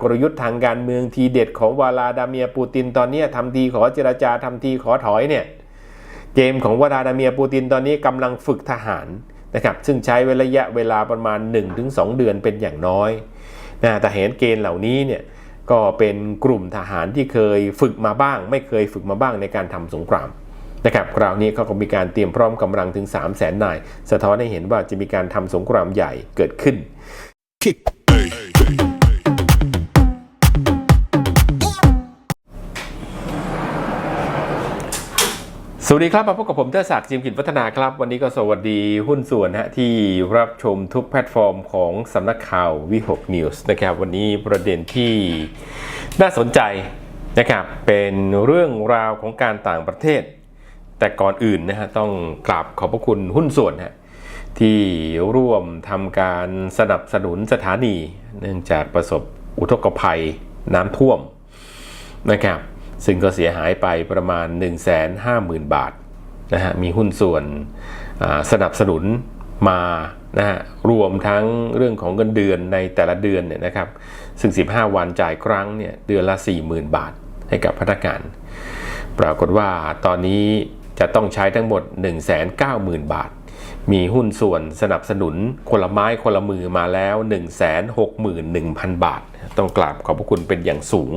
กลยุทธ์ทางการเมืองทีเด็ดของวลาดาเมียปูตินตอนนี้ทำทีขอเจรจาทำทีขอถอยเนี่ยเกมของวลาดาเมียปูตินตอนนี้กำลังฝึกทหารนะครับซึ่งใช้ระยะเวลาประมาณ 1-2 เดือนเป็นอย่างน้อยนะแต่เห็นเกณฑ์เหล่านี้เนี่ยก็เป็นกลุ่มทหารที่เคยฝึกมาบ้าง ไม่เคยฝึกมาบ้างในการทำสงครามนะครับคราวนี้เขาก็มีการเตรียมพร้อมกำลังถึง 3 0 0แสนนาย สะท้อนให้เห็นว่าจะมีการทำสงครามใหญ่เกิดขึ้น สวัสดีครับมาพบกับผมเทอศักดิ์จิมกิจพัฒนาครับ วันนี้ก็สวัสดีหุ้นส่วนฮะที่รับชมทุกแพลตฟอร์มของสำนักข่าววิหกนิวส์นะครับ วันนี้ประเด็นที่น่าสนใจนะครับ เป็นเรื่องราวของการต่างประเทศ แต่ก่อนอื่นนะฮะต้องกราบขอบพระคุณหุ้นส่วนฮะที่ร่วมทำการสนับสนุนสถานี เนื่องจากประสบอุทกภัยน้ำท่วมนะครับ ซึ่งก็เสียหายไปประมาณ 150,000 บาทนะฮะมีหุ้นส่วนสนับสนุนมานะฮะรวมทั้งเรื่องของเงินเดือนในแต่ละเดือนเนี่ยนะครับ ซึ่ง 15 วันจ่ายครั้งเนี่ยเดือนละ 40,000 บาทให้กับพนักงาน ปรากฏว่าตอนนี้จะต้องใช้ทั้งหมด 190,000 บาท มีหุ้นส่วนสนับสนุนคนละไม้คนละมือมาแล้ว 161,000 บาท ต้องกราบขอบพระคุณเป็นอย่างสูง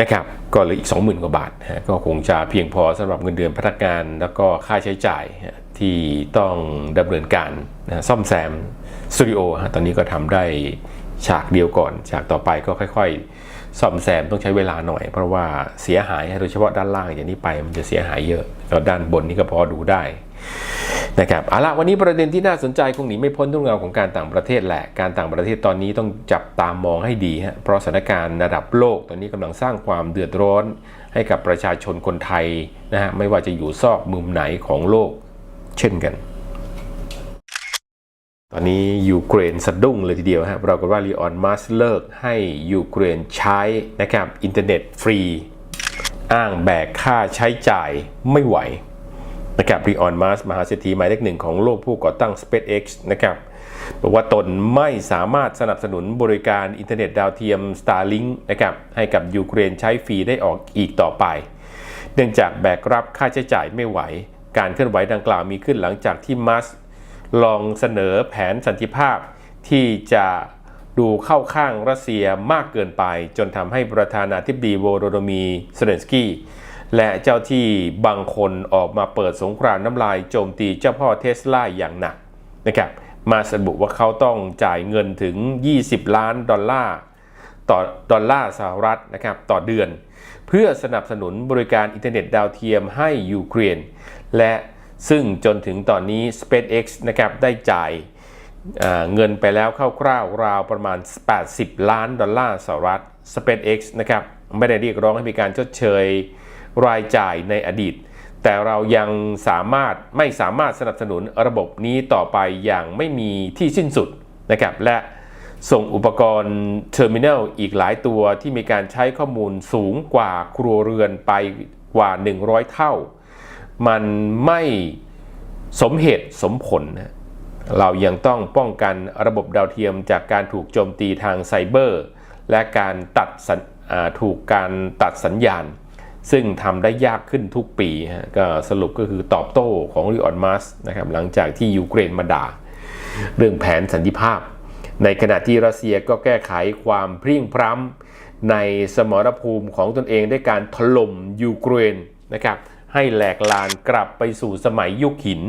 นะครับก็เหลืออีก 20,000 กว่าบาทฮะก็คงจะเพียงพอสำหรับเงินเดือนพนักงาน แล้วก็ค่าใช้จ่ายที่ต้องดำเนินการนะซ่อมแซมสตูดิโอฮะตอนนี้ก็ทำได้ฉากเดียวก่อน ฉากต่อไปก็ค่อย ๆ ซ่อมแซมต้องใช้เวลาหน่อย เพราะว่าเสียหายโดยเฉพาะด้านล่างอย่างนี้ไปมันจะเสียหายเยอะแล้วด้านบนนี่ก็พอดูได้ นะครับเอาละวันนี้ประเด็นที่น่าสนใจคงหนีไม่พ้นเรื่องราวของการต่างประเทศแหละ การต่างประเทศตอนนี้ต้องจับตามองให้ดีฮะเพราะสถานการณ์ระดับโลกตอนนี้กำลังสร้างความเดือดร้อน ให้กับประชาชนคนไทยนะฮะไม่ว่าจะอยู่ซอกมุมไหนของโลก เช่นกัน ตอนนี้ยูเครนสะดุ้งเลยทีเดียวฮะปรากฏว่าลีออนมัสเลิกให้ยูเครนใช้นะครับอินเทอร์เน็ตฟรี อ้างแบกค่าใช้จ่ายไม่ไหว นะครับรีออนมัสมหาเศรษฐีหมายเลขหนึ่งของโลกผู้ก่อตั้ง SpaceX นะครับบอกว่าตนไม่สามารถสนับสนุนบริการอินเทอร์เน็ตดาวเทียม Starlink นะครับให้กับยูเครนใช้ฟรีได้ออกอีกต่อไป เนื่องจากแบกรับค่าใช้จ่ายไม่ไหว การเคลื่อนไหวดังกล่าวมีขึ้นหลังจากที่มัสลองเสนอแผนสันติภาพที่จะดูเข้าข้างรัสเซียมากเกินไป จนทำให้ประธานาธิบดีโวโรโดมีเซเลนสกี้ และเจ้าที่บางคนออกมาเปิดสงครามน้ำลายโจมตีเจ้าพ่อเทสลาอย่างหนักนะครับมาสรุปว่าเขาต้องจ่ายเงินถึง 20 ล้านดอลลาร์ต่อดอลลาร์สหรัฐนะครับต่อเดือน เพื่อสนับสนุนบริการอินเทอร์เน็ตดาวเทียมให้ยูเครนและซึ่งจนถึงตอนนี้ SpaceX นะครับได้จ่ายเงินไปแล้วคร่าวๆราวประมาณ 80 ล้านดอลลาร์สหรัฐ SpaceX นะครับไม่ได้เรียกร้องให้มีการชดเชย รายจ่ายในอดีต แต่เรายังสามารถไม่สามารถสนับสนุนระบบนี้ต่อไปอย่างไม่มีที่สิ้นสุดนะครับและส่งอุปกรณ์เทอร์มินอลอีกหลายตัวที่มีการใช้ข้อมูลสูงกว่าครัวเรือนไปกว่า 100 เท่า มันไม่สมเหตุสมผลนะเรายังต้องป้องกันระบบดาวเทียมจากการถูกโจมตีทางไซเบอร์ และการตัดถูกการตัดสัญญาณ ซึ่งทำได้ยากขึ้นทุกปีก็สรุปก็คือตอบโต้ของริออนมัสนะครับหลังจากที่ยูเครนมาด่า เรื่องแผนสันติภาพ ในขณะที่รัสเซียก็แก้ไขความพริ่งพร้ำในสมรภูมิของตนเองด้วยการถล่มยูเครนนะครับให้แหลกลานกลับไปสู่สมัยยุคหิน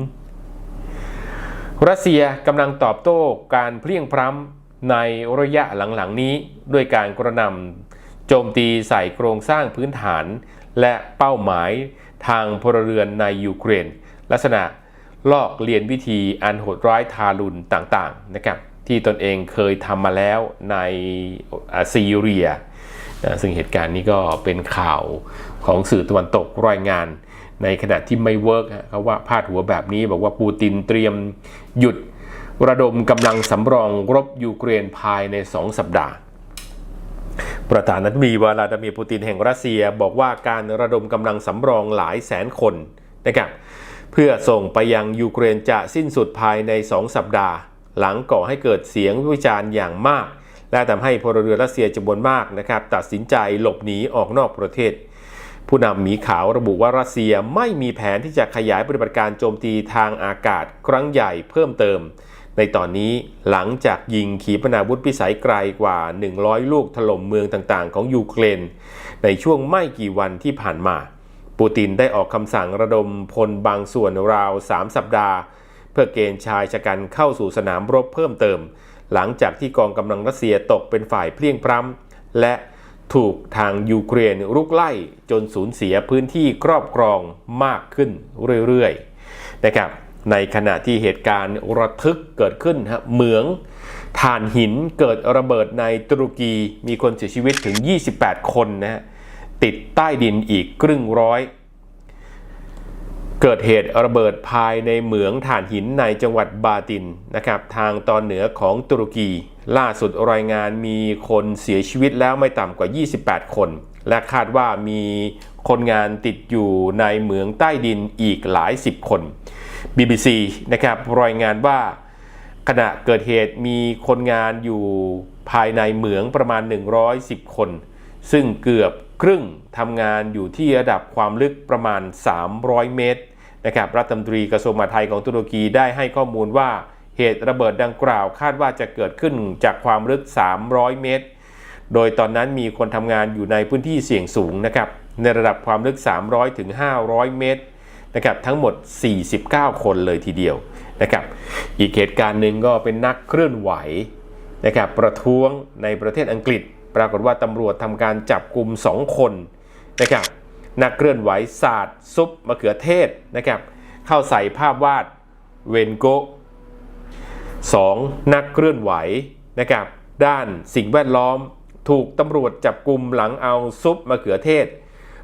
รัสเซียกำลังตอบโต้การเพลี่ยงพล้ำในระยะหลังๆนี้ ด้วยการกระนำโจมตีใส่โครงสร้างพื้นฐาน และเป้าหมายทางพลเรือนในยูเครน ลักษณะลอกเลียนวิธีอันโหดร้ายทารุณต่างๆนะครับที่ตนเองเคยทำมาแล้วในซีเรีย ซึ่งเหตุการณ์นี้ก็เป็นข่าวของสื่อตะวันตกรายงานในขณะที่ไม่เวิร์กเขาว่าพาดหัวแบบนี้บอกว่าปูตินเตรียมหยุดระดมกำลังสำรองรบยูเครนภายใน 2 สัปดาห์ ประธานาธิบดีวลาดิเมียร์ปูตินแห่งรัสเซียบอกว่าการระดมกำลังสำรองหลายแสนคนนะครับเพื่อส่งไปยังยูเครนจะสิ้นสุดภายใน 2 สัปดาห์ หลังก่อให้เกิดเสียงวิจารณ์อย่างมาก และทำให้พลเรือนรัสเซียจำนวนมากนะครับตัดสินใจหลบหนีออกนอกประเทศ ผู้นำหมีขาวระบุว่ารัสเซียไม่มีแผนที่จะขยายปฏิบัติการโจมตีทางอากาศครั้งใหญ่เพิ่มเติม ในตอนนี้หลังจากยิงขีปนาวุธพิสัยไกลกว่า 100 ลูกถล่มเมืองต่างๆ ของยูเครน ในช่วงไม่กี่วันที่ผ่านมา ปูตินได้ออกคำสั่งระดมพลบางส่วนราว 3 สัปดาห์ เพื่อเกณฑ์ชายชะกันเข้าสู่สนามรบเพิ่มเติม หลังจากที่กองกำลังรัสเซียตกเป็นฝ่ายเพลียงพร้ำและถูกทางยูเครนรุกไล่จนสูญเสียพื้นที่ครอบครองมากขึ้นเรื่อยๆนะครับ ในขณะที่เหตุการณ์ระทึกเกิดขึ้นฮะเหมืองถ่านหินเกิดระเบิดในตุรกีมีคนเสียชีวิตถึง 28 คนนะฮะติดใต้ดินอีกครึ่งร้อย เกิดเหตุระเบิดภายในเหมืองถ่านหินในจังหวัดบาตินนะครับทางตอนเหนือของตุรกี ล่าสุดรายงานมีคนเสียชีวิตแล้วไม่ต่ำกว่า 28 คน และคาดว่ามีคนงานติดอยู่ในเหมืองใต้ดินอีกหลายสิบคน BBC นะครับรายงานว่าขณะเกิดเหตุมีคนงานอยู่ภายในเหมืองประมาณ 110 คน ซึ่งเกือบครึ่งทำงานอยู่ที่ระดับความลึกประมาณ 300 เมตรนะครับรัฐมนตรีกระทรวงมหาดไทยของตุรกีได้ให้ข้อมูลว่าเหตุระเบิดดังกล่าวคาดว่าจะเกิดขึ้นจากความลึก 300 เมตร โดยตอนนั้นมีคนทำงานอยู่ในพื้นที่เสี่ยงสูงนะครับในระดับความลึก 300ถึง500 เมตร นะครับทั้งหมด 49 คนเลยทีเดียวนะครับอีกเหตุการณ์หนึ่งก็เป็นนักเคลื่อนไหวนะครับประท้วงในประเทศอังกฤษ ปรากฏว่าตำรวจทำการจับกลุ่ม2 คนนะครับนักเคลื่อนไหวศาสตร์ซุปมะเขือเทศนะครับเข้าใส่ภาพวาดเวนโกะ 2. นักเคลื่อนไหวนะครับด้านสิ่งแวดล้อมถูกตำรวจจับกลุ่มหลังเอาซุปมะเขือเทศ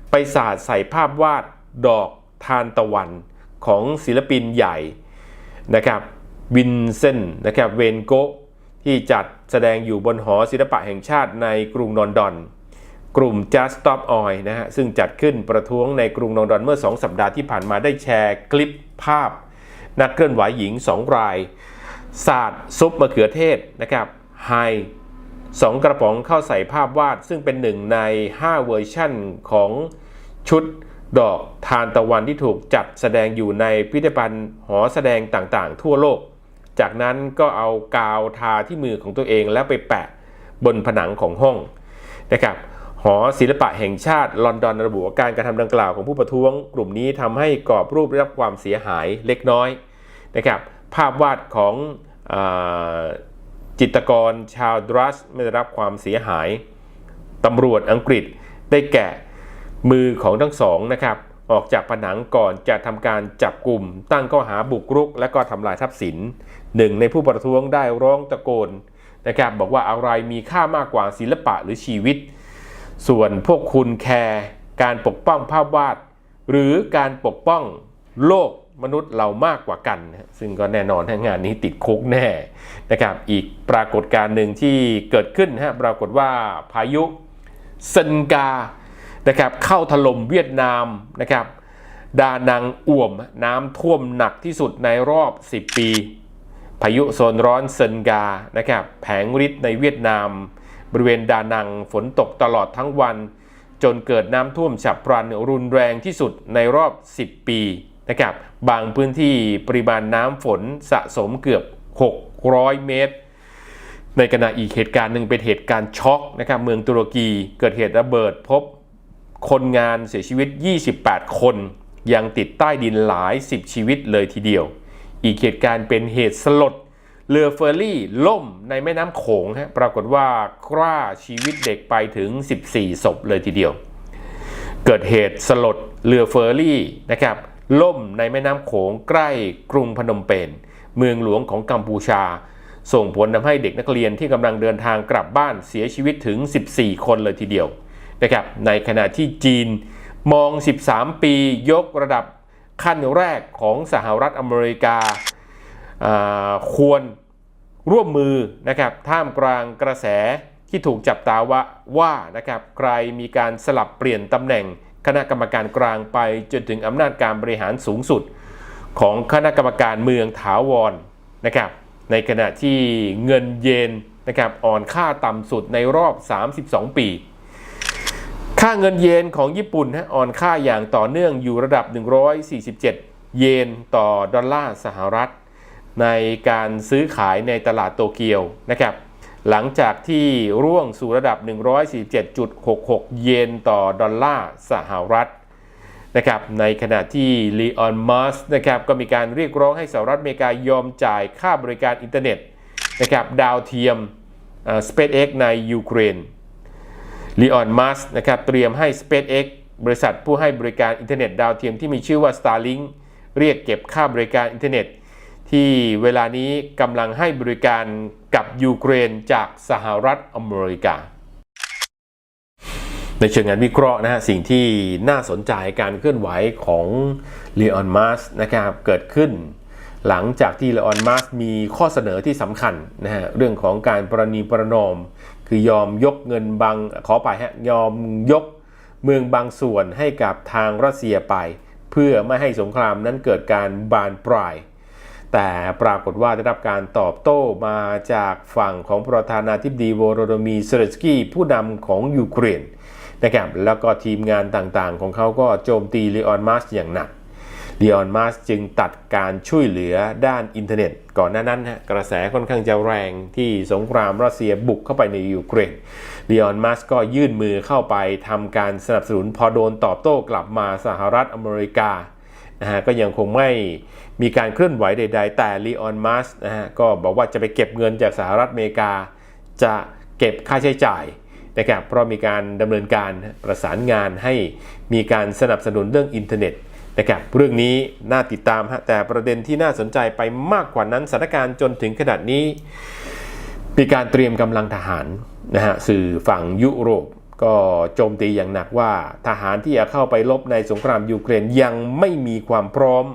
ไปสาดใส่ภาพวาดดอก ทานตะวันของศิลปินใหญ่นะครับวินเซนนะครับเวนโกที่จัดแสดงอยู่บนหอศิลปะแห่งชาติในกรุงลอนดอน กลุ่ม Just Stop Oil นะฮะซึ่งจัดขึ้นประท้วงในกรุงลอนดอนเมื่อ 2 สัปดาห์ที่ผ่านมาได้แชร์คลิปภาพ นักเคลื่อนไหวหญิง 2 รายศาสตร์ซุปมะเขือเทศนะครับไฮสองกระป๋องเข้าใส่ภาพวาด ซึ่งเป็นหนึ่งใน 5 เวอร์ชั่นของชุด ดอกทานตะวันที่ถูกจัดแสดงอยู่ในพิพิธภัณฑ์หอแสดงต่างๆ ทั่วโลก จากนั้นก็เอากาวทาที่มือของตัวเองแล้วไปแปะบนผนังของห้องนะครับหอศิลปะแห่งชาติลอนดอนระบุว่าการกระทำดังกล่าวของผู้ประท้วง กลุ่มนี้ทำให้กรอบรูปได้รับความเสียหายเล็กน้อยนะครับภาพวาดของอจิตกรชาวดรัสไม่ได้รับความเสียหายตำรวจอังกฤษได้แกะ มือของทั้งสองนะครับออกจากผนังก่อนจะทำการจับกลุ่ม ตั้งข้อหาบุกรุก และก็ทำลายทรัพย์สินหนึ่งในผู้ประท้วงได้ร้องตะโกนนะครับบอกว่าอะไรมีค่ามากกว่าศิลปะหรือชีวิต ส่วนพวกคุณแคร์การปกป้องภาพวาด หรือการปกป้องโลกมนุษย์เรามากกว่ากัน ซึ่งก็แน่นอนทั้งงานนี้ติดคุกแน่นะครับอีกปรากฏการณ์หนึ่งที่เกิดขึ้นฮะปรากฏว่าพายุเซนกา นะครับเข้าถล่มเวียดนามนะครับดานังอ่วมน้ำท่วมหนักที่สุดในรอบ 10 ปี พายุโซนร้อนเซนกานะครับแผงฤทธิ์ในเวียดนาม บริเวณดานังฝนตกตลอดทั้งวัน จนเกิดน้ำท่วมฉับพลันรุนแรงที่สุดในรอบ 10 ปีนะครับบางพื้นที่ปริมาณน้ำฝนสะสมเกือบ 600 เมตร ในขณะอีกเหตุการณ์หนึ่งเป็นเหตุการณ์ช็อกนะครับเมืองตุรกีเกิดเหตุระเบิดพบ คนงานเสียชีวิต 28 คน ยังติดใต้ดินหลาย 10 ชีวิตเลยทีเดียว อีกเหตุการณ์เป็นเหตุสลดเรือเฟอร์รี่ล่มในแม่น้ำโขงฮะปรากฏว่าฆ่าชีวิตเด็กไปถึง 14 ศพเลยทีเดียว เกิดเหตุสลดเรือเฟอร์รี่นะครับล่มในแม่น้ำโขงใกล้กรุงพนมเปญเมืองหลวงของกัมพูชา ส่งผลทำให้เด็กนักเรียนที่กำลังเดินทางกลับบ้านเสียชีวิตถึง 14 คนเลยทีเดียว นะครับในขณะที่จีนมอง 13 ปียกระดับขั้นแรกของสหรัฐอเมริกาควรร่วมมือนะครับท่ามกลางกระแสที่ถูกจับตาว่าว่านะครับใครมีการสลับเปลี่ยนตำแหน่งคณะกรรมการกลางไปจนถึงอำนาจการบริหารสูงสุด ของคณะกรรมการเมืองถาวรนะครับในขณะที่เงินเยนนะครับอ่อนค่าต่ำสุดในรอบ 32 ปี ค่าเงินเยนของญี่ปุ่นฮะอ่อนค่าอย่างต่อเนื่องอยู่ระดับ 147 เยนต่อดอลลาร์สหรัฐ ในการซื้อขายในตลาดโตเกียวนะครับหลังจากที่ร่วงสู่ระดับ 147.66 เยนต่อดอลลาร์สหรัฐนะครับในขณะที่ลีออนมัสนะครับก็มีการเรียกร้องให้สหรัฐอเมริกายอมจ่ายค่าบริการอินเทอร์เน็ตนะครับดาวเทียมเอ่อ SpaceX ในยูเครน ลีออนมัสนะครับเตรียมให้ SpaceX บริษัทผู้ให้บริการอินเทอร์เน็ตดาวเทียมที่มีชื่อว่า Starlink เรียกเก็บค่าบริการอินเทอร์เน็ต ที่เวลานี้กำลังให้บริการกับยูเครนจากสหรัฐอเมริกา ในเชิงงานวิเคราะห์นะฮะสิ่งที่น่าสนใจการเคลื่อนไหวของลีออนมัสนะครับเกิดขึ้นหลังจากที่เลออนมัสมีข้อเสนอที่สำคัญนะฮะเรื่องของการประนีประนอม คือยอมยกเงินบางขอไปฮะยอมยกเมืองบางส่วนให้กับทางรัสเซียไป เพื่อไม่ให้สงครามนั้นเกิดการบานปลาย แต่ปรากฏว่าได้รับการตอบโต้มาจากฝั่งของประธานาธิบดีโวโรโดมีเซเลสกี้ผู้นำของยูเครนนะครับแล้วก็ทีมงานต่างๆ ของเขาก็โจมตีลีออนมัสอย่างหนัก ลีออนมัสจึงตัดการช่วยเหลือด้านอินเทอร์เน็ต ก่อนหน้านั้นฮะกระแสค่อนข้างจะแรงที่สงครามรัสเซียบุกเข้าไปในยูเครนลีออนมัสก็ยื่นมือเข้าไปทำการสนับสนุนพอโดนตอบโต้กลับมาสหรัฐอเมริกานะฮะก็ยังคงไม่มีการเคลื่อนไหวใด ๆ แต่ลีออนมัสนะฮะก็บอกว่าจะไปเก็บเงินจากสหรัฐอเมริกา จะเก็บค่าใช้จ่ายนะครับเพราะมีการดำเนินการประสานงานให้มีการสนับสนุนเรื่องอินเทอร์เน็ต นะครับเรื่องนี้น่าติดตามฮะแต่ประเด็นที่น่าสนใจไปมากกว่านั้นสถานการณ์จนถึงขนาดนี้มีการเตรียมกำลังทหารนะฮะสื่อฝั่งยุโรปก็โจมตีอย่างหนักว่าทหารที่จะเข้าไปลบในสงครามยูเครนยังไม่มีความพร้อม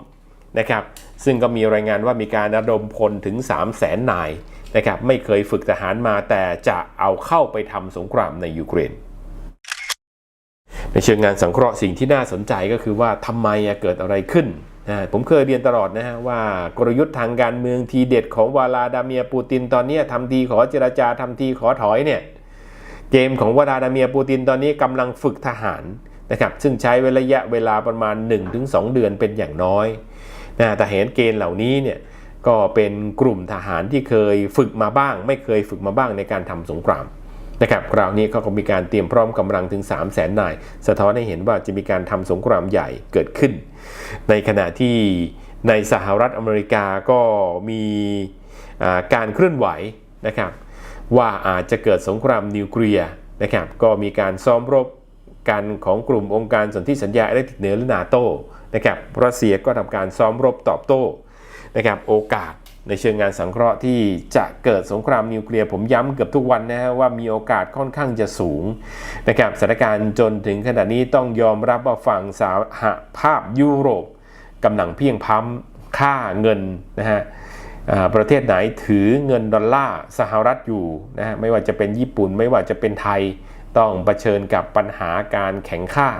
นะครับซึ่งก็มีรายงานว่ามีการระดมพลถึง 3 0 0แสนนายนะครับไม่เคยฝึกทหารมาแต่จะเอาเข้าไปทำสงครามในยูเครน ในเชิงงานสังเคราะห์สิ่งที่น่าสนใจก็คือว่าทำไมเกิดอะไรขึ้นนะผมเคยเรียนตลอดนะฮะว่ากลยุทธ์ทางการเมืองทีเด็ดของวลาดาเมียปูตินตอนนี้ทำทีขอเจราจาทำทีขอถอยเนี่ยเกมของวลาดาเมียปูตินตอนนี้กำลังฝึกทหารนะครับซึ่งใช้ระยะเวลาประมาณ 1-2 เดือนเป็นอย่างน้อยนะแต่เห็นเกณฑ์เหล่านี้เนี่ยก็เป็นกลุ่มทหารที่เคยฝึกมาบ้าง ไม่เคยฝึกมาบ้างในการทำสงคราม นะครับคราวนี้เขาก็มีการเตรียมพร้อมกำลังถึง 3 0 0แสนนาย สะท้อนให้เห็นว่าจะมีการทำสงครามใหญ่เกิดขึ้น ในขณะที่ในสหรัฐอเมริกาก็มีการเคลื่อนไหวนะครับว่าอาจจะเกิดสงครามนิวเคลียร์นะครับก็มีการซ้อมรบกันของกลุ่มองค์การสนธิสัญญาอิเล็กทริกเหนือหรือนาโตนะครับรัสเซียก็ทำการซ้อมรบตอบโต้นะครับโอกาส ในเชิงงานสังเคราะห์ที่จะเกิดสงครามนิวเคลียร์ผมย้ำเกือบทุกวันนะฮะว่ามีโอกาสค่อนข้างจะสูงนะครับสถานการณ์จนถึงขณะนี้ต้องยอมรับว่าฝั่งสหภาพยุโรปกำลังเพียงพ้ำค่าเงินนะฮะประเทศไหนถือเงินดอลลาร์สหรัฐอยู่นะฮะไม่ว่าจะเป็นญี่ปุ่น ไม่ว่าจะเป็นไทยต้องเผชิญกับปัญหาการแข่งค่า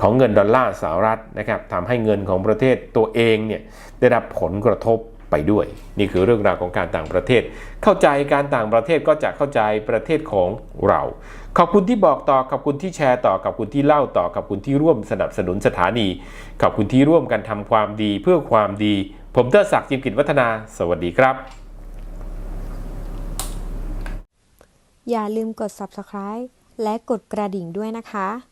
ของเงินดอลลาร์สหรัฐนะครับทำให้เงินของประเทศตัวเองเนี่ยได้รับผลกระทบ ไปด้วย นี่คือเรื่องราวของการต่างประเทศ เข้าใจการต่างประเทศก็จะเข้าใจประเทศของเรา ขอบคุณที่บอกต่อขอบคุณที่แชร์ต่อขอบคุณที่เล่าต่อขอบคุณที่ร่วมสนับสนุนสถานีขอบคุณที่ร่วมกันทำความดีเพื่อความดี ผมเตอร์ศักดิ์จิมกิจวัฒนา สวัสดีครับ อย่าลืมกด subscribe และกดกระดิ่งด้วยนะคะ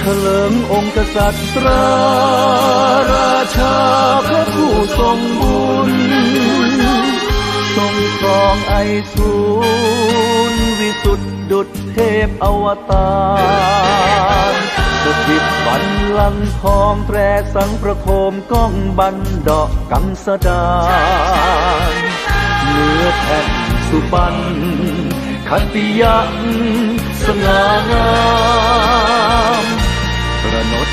เถลิงองค์กษัตริย์ราราชาพระผู้ทรงบุญ ทรงครองไอสูรวิสุทธิดุจเทพอวตารสถิตบันลังทองแตรสังประโคมก้องบันดอกกังสดานเนื้อแผ่นสุปันคติยันสง่างาม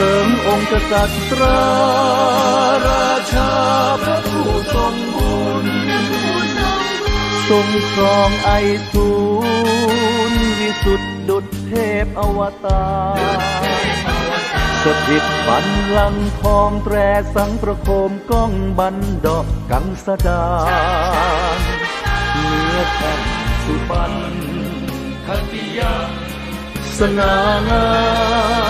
ลิงองค์กษัตริย์ราราชาพระผู้ทรงบุญทรงครองไอสูรวิสุทธิดุจเทพอวตารสถิตบันลังทองแตรสังประโคมก้องบันดอกกังสดาเนื้อแผ่นสุปันคติยาสง่างาม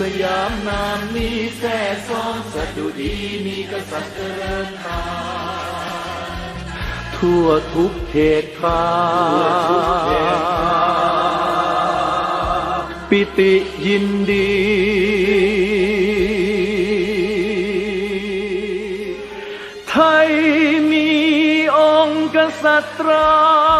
สยามนามนี้แท่ซ้องสะดุดีมีกษัตริย์เจริญตามทั่วทุกเขตขาปิติยินดี ไทยมีองค์กษัตรา